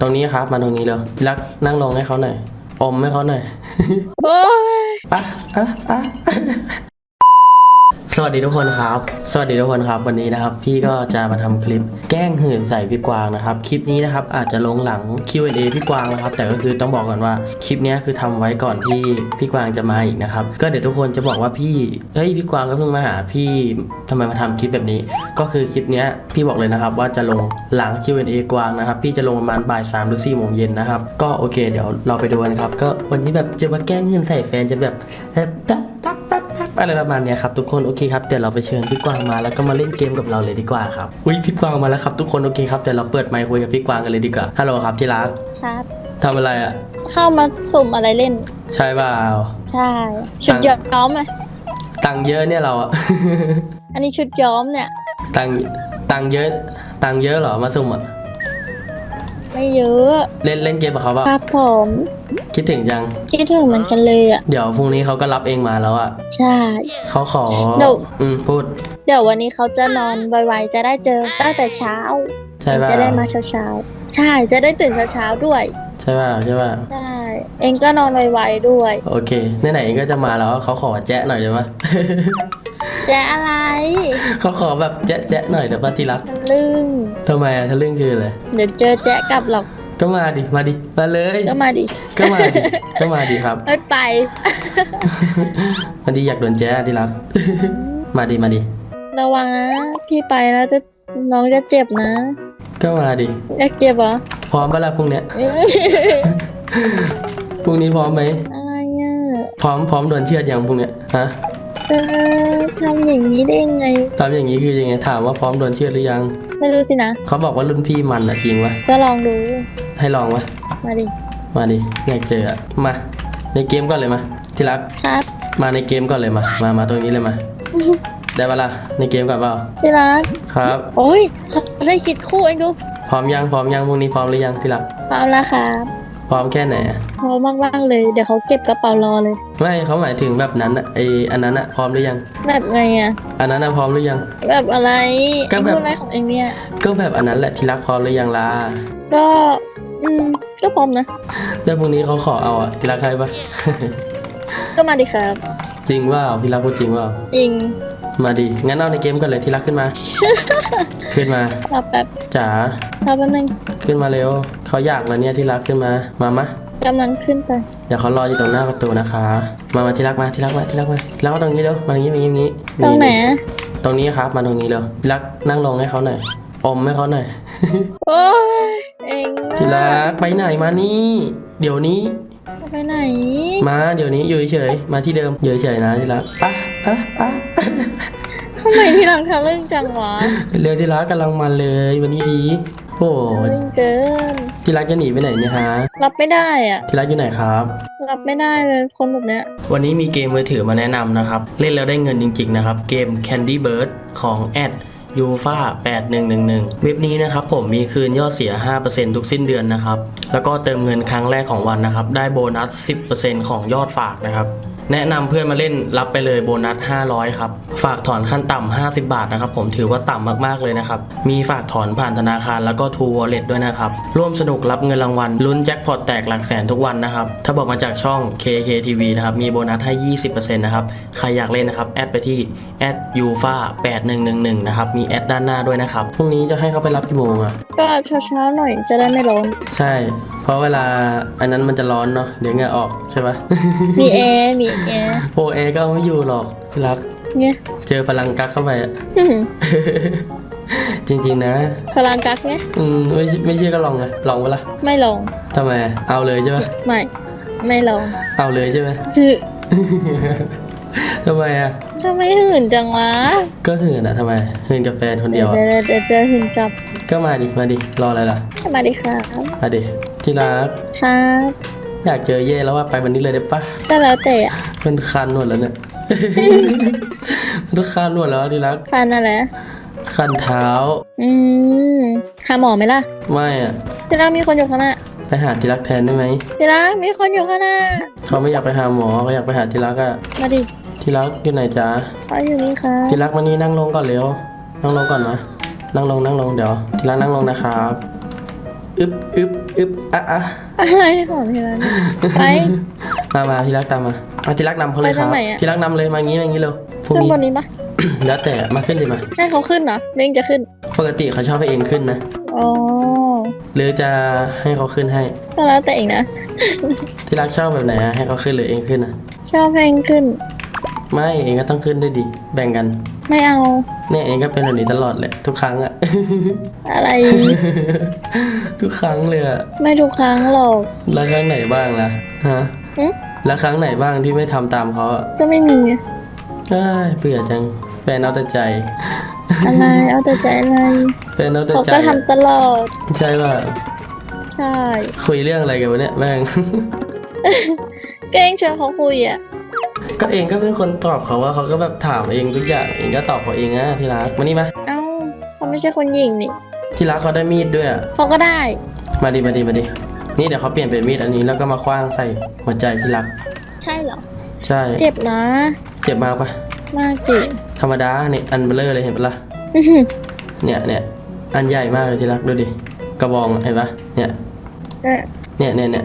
ตรงนี้ครับมาตรงนี้เลยรักนั่งลงให้เขาหน่อย อมให้เขาหน่อย โอ้ยอะอะอะ สวัสดีทุกคนครับ สวัสดีทุกคนครับวันนี้นะครับ พี่ก็จะมาทำคลิปแกล้งหื่นใส่พี่กวางนะครับคลิปนี้นะครับอาจจะลงหลัง Q&A พี่กวางนะครับ แต่ก็คือต้องบอกก่อนว่าคลิปนี้คือทำไว้ก่อนที่พี่กวางจะมาอีกนะครับก็เดี๋ยวทุกคนจะบอกว่าพี่เฮ้ยพี่กวางก็เพิ่งมาหาพี่ทำไมมาทำคลิปแบบนี้ ก็คือคลิปนี้พี่บอกเลยนะครับว่าจะลงหลัง Q&A กวางนะครับพี่จะลงประมาณบ่ายสามหรือสี่โมงเย็นนะครับก็โอเค เดี๋ยวเราไปดูกันครับก็วันนี้แบบจะมาแกล้งหื่นใส่แฟนจะแบบแบบตั๊กตั๊กตั๊กตั๊ก อะไรประมาณเนี้ยครับทุกคนโอเคครับเดี๋ยวเราไปเชิญพี่กวางมาแล้วก็มาเล่นเกมกับเราเลยดีกว่าครับอุ้ยพี่กวางมาแล้วครับทุกคนโอเคครับเดี๋ยวเราเปิดไมค์คุยกับพี่กวางกันเลยดีกว่าฮัลโหลครับที่รักครับ ทำอะไรอะเข้ามาสุ่มอะไรเล่น ใช่เปล่าใช่ชุดย้อมไหมตังค์เยอะเนี่ยเราอะ อันนี้ชุดย้อมเนี่ยตังค์ตังค์เยอะตังค์เยอะเหรอมาสุ่มอะ ไม่เยอะเล่นเล่นเกมกับเขาเปล่าครับผมคิดถึงจัง คิดถึงเหมือนกันเลยอะ เดี๋ยวพรุ่งนี้เขาก็รับเองมาแล้วอะ ใช่ เขาขอเดี๋ยว อืมพูด เดี๋ยววันนี้เขาจะนอนไวๆจะได้เจอตั้งแต่เช้า ใช่ป่ะจะได้มาเช้าๆ ใช่จะได้ตื่นเช้าๆด้วย ใช่ป่ะใช่ป่ะใช่เองก็นอนไวๆด้วย โอเคไหนๆเองก็จะมาแล้วเขาขอแจ๊ะหน่อยได้ไหม แจะอะไรเขาขอแบบแจ๊ะแจ๊ะหน่อยเดี๋ยวป้าที่รักลึ่งทำไมอะทะลึ่งคืออะไรเดี๋ยวเจอแจ๊ะกลับหรอกก็มาดิมาดิมาเลยก็มาดิก็มาดิก็มาดิครับไม่ไปมาดิอยากโดนแจ๊ะที่รัก มาดิมาดิระวังนะพี่ไปแล้วจะน้องจะเจ็บนะ ก็มาดิอยากเจ็บเหรอพร้อมปะล่ะพรุ่งเนี้ยพรุ่งนี้พร้อมไหมอะไรอะพร้อมพร้อมโดนเชือดยังพรุ่งเนี้ยฮะ เออทำอย่างนี้ได้ยังไง ตามอย่างนี้คือยังไงถามว่าพร้อมโดนเชือดหรือยัง ไม่รู้สินะ เขาบอกว่ารุ่นพี่มันอะจริงวะ ก็ลองดู ให้ลองวะ มาดิ มาดิอยากเจออะมา ในเกมก่อนเลยมา ที่รัก ครับ มาในเกมก่อนเลยมา มา มาตรงนี้เลยมา ได้ปะล่ะ ในเกมก่อนเปล่า ที่รัก ครับ โอ้ยเขาได้คิดคู่เองดู พร้อมยัง พร้อมยังพรุ่งนี้พร้อมหรือยังที่รัก พร้อมแล้วครับ พร้อมแค่ไหนอะพร้อมมากๆเลย เดี๋ยวเขาเก็บกระเป๋ารอเลย ไม่เขาหมายถึงแบบนั้นอะไออันนั้นอะพร้อมหรือยัง แบบไงอะอันนั้นอะพร้อมหรือยัง แบบอะไรก็เองแบบ พูดอะไรของเองเนี่ย ก็แบบอันนั้นแหละที่รักพร้อมหรือยังล่ะก็ อืม ก็พร้อมนะ แล้วพรุ่งนี้เขาขอเอาอะที่รักใครปะ ก็มาดิครับ จริงว่าพี่รักพูดจริงว่าจริงมาดิงั้นเอาในเกมก่อนเลยที่รักขึ้นมา ขึ้นมารอแป๊บจ๋ารอแป๊บนึงขึ้นมาเร็ว เขาอยากแล้วเนี่ยที่รักขึ้นมา มามะกำลังขึ้นไป เดี๋ยวเขารออยู่ตรงหน้าประตูนะคะ มามาที่รักมาที่รักมาที่รักมาที่รักมาตรงนี้เร็วมาตรงนี้มาตรงนี้ตรงไหนอะตรงนี้ครับ มาตรงนี้เร็วที่รักนั่งลงให้เขาหน่อย อมให้เขาหน่อย โอ้ยเองที่รักไปไหนมานี่ เดี๋ยวนี้ ไปไหน มาเดี๋ยวนี้อยู่เฉยๆมาที่เดิมอยู่เฉยๆนะที่รักอะอะอะทำไมที่รักทะลึ่งจังวะเร็วที่รักกำลังมันเลยวันนี้ดีโอ้ทะลึ่งเกิน ที่รักจะหนีไปไหนเนี่ยฮะ รับไม่ได้อะที่รักอยู่ไหนครับ รับไม่ได้เลยคนแบบเนี้ย วันนี้มีเกมมือถือมาแนะนำนะครับ เล่นแล้วได้เงินจริง ๆ นะครับ เกม Candy Bird ของแอดยูฟา8111 เว็บนี้นะครับผมมีคืนยอดเสีย 5%ทุกสิ้นเดือนนะครับ แล้วก็เติมเงินครั้งแรกของวันนะครับ ได้โบนัส 10%ของยอดฝากนะครับ แนะนำเพื่อนมาเล่นรับไปเลยโบนัส 500 ครับ ฝากถอนขั้นต่ำ 50 บาทนะครับ ผมถือว่าต่ำมากๆเลยนะครับ มีฝากถอนผ่านธนาคารแล้วก็ทูวอลเล็ตด้วยนะครับ ร่วมสนุกรับเงินรางวัลลุ้นแจ็คพอตแตกหลักแสนทุกวันนะครับ ถ้าบอกมาจากช่อง KKTV นะครับ มีโบนัสให้ 20%นะครับ ใครอยากเล่นนะครับ แอดไปที่แอดยูฟา8111 นะครับ มีแอดด้านหน้าด้วยนะครับพรุ่งนี้จะให้เขาไปรับกี่โมงอะก็เช้าๆหน่อยจะได้ไม่ร้อนใช่ เพราะเวลาอันนั้นมันจะร้อนเนาะเดี๋ยวเหงื่อออกใช่ปะมีแอร์มีแอร์โอเอก็เอาไม่อยู่หรอกที่รัก เนี่ยเจอพลังกักเข้าไปอะ อื้อหือจริงๆนะ พลังกักเนี่ยอืมไม่ไม่เชื่อก็ลองเลยลองไปละไม่ลองทำไมอะเอาเลยใช่ปะไม่ ไม่ลองเอาเลยใช่ไหม คือทำไมอะทำไมหื่นจังวะก็หื่นอะทำไมหื่นกับแฟนคนเดีเดี๋ยยววอะเดี๋ยวเดี๋ยวเจอหื่นกลับก็มาดิ มาดิ รออะไรล่ะ มาดิครับมาดิ ที่รัก ครับ อยากเจอเย่แล้วว่าไปวันนี้เลยได้ปะก็แล้วแต่อะมันคันหมดแล้วเนี่ย มันคันหมดแล้วที่รักฟันอะไรคันเท้า อืมหาหมอไหมล่ะไม่อะที่รักมีคนอยู่ข้างหน้าไปหาที่รักแทนได้ไหมที่รักมีคนอยู่ข้างหน้า เขาไม่อยากไปหาหมอเขาอยากไปหาที่รักอะมาดิที่รักอยู่ไหนจ๊ะเขาอยู่นี่ครับที่รักมานี่นั่งลงก่อนเร็ว นั่งลงก่อนนะนั่งลงนั่งลงเดี๋ยวที่รักนั่งลงนะครับ อึบอึบอึบอะอะ อะไรของที่ร้านไปมามาที่รักตามมาเอาที่รักนำเขาเลยครับไปทางไหนอะ ที่รักนำเลยมางี้มางี้เร็วพรุ่งขึ้นนี้ บนนี้ปะแล้วแต่มาขึ้นดิมา ให้เขาขึ้นเหรอเร่งจะขึ้นปกติเขาชอบให้เองขึ้นนะ อ๋อหรือจะให้เขาขึ้นให้ ก็แล้วแต่เองนะที่รักชอบแบบไหนอะให้เขาขึ้นหรือเองขึ้นอะชอบเพลงขึ้นไม่เองก็ต้องขึ้นด้วยดิแบ่งกัน ไม่เอา เนี่ยเองก็เป็นแบบนี้ตลอดเลย ทุกครั้งอะ อะไร ทุกครั้งเลยอะไม่ทุกครั้งหรอกแล้วครั้งไหนบ้างล่ะฮะหึแล้วครั้งไหนบ้างที่ไม่ทำตามเขาอะก็ไม่มีไงเอ้ยเบื่อจังแฟนเอาแต่ใจอะไรเอาแต่ใจอะไรแฟนเอาแต่เขาใจก็อะทำตลอด ใช่ป่ะใช่คุยเรื่องอะไรกันวะเนี่ยแม่ง ก็เองชวนเขาคุยอะ ก็เองก็เป็นคนตอบเขาว่าเขาก็แบบถามเองทุกอย่างเองก็ตอบเขาเองอะที่รักมานี่มาเอ้าเขาไม่ใช่คนหญิงนี่ที่รักเขาได้มีดด้วยอะเขาก็ได้ มาดิมาดิมาดินี่เดี๋ยวเขาเปลี่ยนเป็นมีดอันนี้แล้วก็มาคว้างใส่หัวใจที่รัก ใช่เหรอ ใช่เจ็บนะ เจ็บมากปะมากจริงธรรมดาเนี่ยอันเบลอเลยเห็นปะล่ะอื้อหือเนี่ยเนี่ยอันใหญ่มากเลยที่รักดูดิกระบองเห็นปะเนี่ย เอ๊ะเนี่ยเนี่ยเนี่ย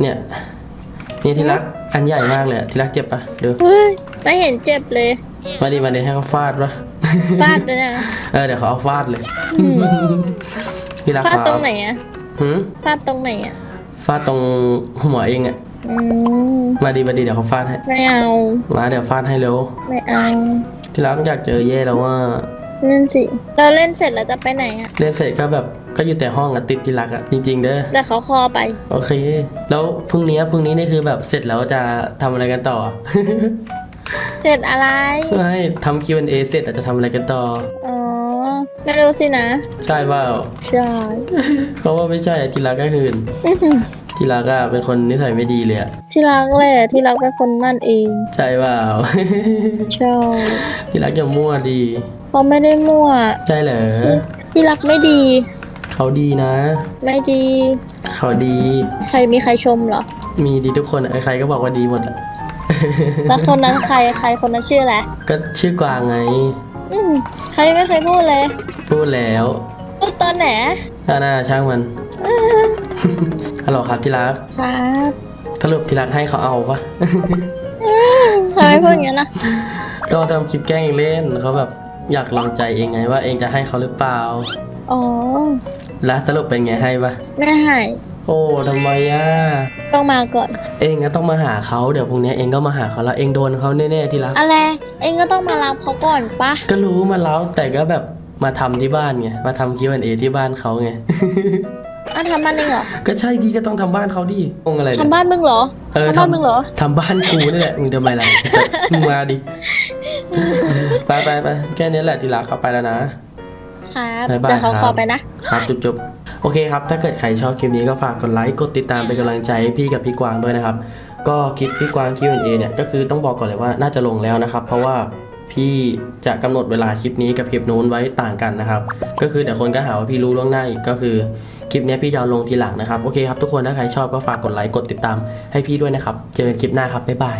เนี่ยนี่ที่รัก อันใหญ่มากเลยอะที่รักเจ็บปะดูเฮ้ยไม่เห็นเจ็บเลยมาดิมาดิให้เขาฟาดปะ ฟาดเลยนะ เออเดี๋ยวเขาเอาฟาดเลยอืม ที่รักฟาดเขาตรงไหนอะหืมฟาดตรงไหนอะฟาดตรงหัวเองอะอืมมาดิมาดิเดี๋ยวเขาฟาดให้ไม่เอา มาเดี๋ยวฟาดให้เร็วไม่เอา ที่รักอยากเจอเย่แล้วว่า เล่นสิ เราเล่นเสร็จแล้วจะไปไหนอะเล่นเสร็จก็แบบก็อยู่แต่ห้องอะติดที่รักอะจริง ๆ เด้อแต่เขาคอไป โอเค แล้วพรุ่งนี้พรุ่งนี้นี่คือแบบเสร็จแล้วจะทำอะไรกันต่อ เสร็จอะไร ไม่ทำ Q&A เสร็จอาจจะทำอะไรกันต่ออ๋อ ไม่รู้สินะ ใช่เปล่าใช่ เพราะว่าไม่ใช่ทีรักก็คืน อื้อหือ ทีรักอะเป็นคนนิสัยไม่ดีเลยอะที่รักแหละที่รักเป็นคนมั่นเองใช่เปล่า ใช่ทีรักอย่ามั่วดีเขาไม่ได้มั่ว ใช่เหรอที่รักไม่ดี เขาดีนะ ไม่ดี เขาดี ใครมีใครชมเหรอ มีดีทุกคนอะใครๆก็บอกว่าดีหมดอะแล้วคนนั้นใครใครคนนั้นชื่ออะไรก็ชื่อกวางไง อืมใครไม่เคยพูดเลย พูดแล้วพูดตอนไหนถ้าหน้าช่างมัน ฮัลโหลครับที่รักครับสรุปที่รักให้เขาเอาปะอืมทำไมพูดอย่างนั้นนะก็ทำคลิปแกล้งเองเล่นเขาแบบอยากลองใจเองไงว่าเองจะให้เขาหรือเปล่าอ๋อแล้วสรุปเป็นไงให้ปะไม่ให้โอ้ทำไมอะต้องมาก่อน เองก็ต้องมาหาเขาเดี๋ยวพรุ่งนี้เองก็มาหาเขาแล้วเองโดนเขาแน่ๆที่รักอะไรเองก็ต้องมารับเขาก่อนปะก็รู้มาแล้วแต่ก็แบบมาทำที่บ้านไงมาทำ Q&A ที่บ้านเขาไง อะทำบ้านเองเหรอก็ใช่ดีก็ต้องทำบ้านเขาดิงงอะไรเนี่ยทำบ้านมึงเหรอเออทำบ้านมึงเหรอทำบ้านกูนี่แหละมึงทำไมล่ะมึงมาดิไปไปไปแค่นี้แหละที่รักเขาไปแล้วนะครับบ๊ายบายเดี๋ยวเขาครับขอไปนะครับจุ๊บจุ๊บโอเคครับ ถ้าเกิดใครชอบคลิปนี้ก็ฝากกดไลค์กดติดตามเป็นกำลังใจให้พี่กับพี่กวางด้วยนะครับ ก็คลิปพี่กวาง Q&A เนี่ยก็คือต้องบอกก่อนเลยว่าน่าจะลงแล้วนะครับ เพราะว่าพี่จะกำหนดเวลาคลิปนี้กับคลิปนู้นไว้ต่างกันนะครับ ก็คือเดี๋ยวคนก็หาว่าพี่รู้ล่วงหน้าอีกก็คือ คลิปนี้พี่จะลงทีหลังนะครับ โอเคครับทุกคนถ้าใครชอบก็ฝากกดไลค์กดติดตามให้พี่ด้วยนะครับ เจอกันคลิปหน้าครับบ๊ายบาย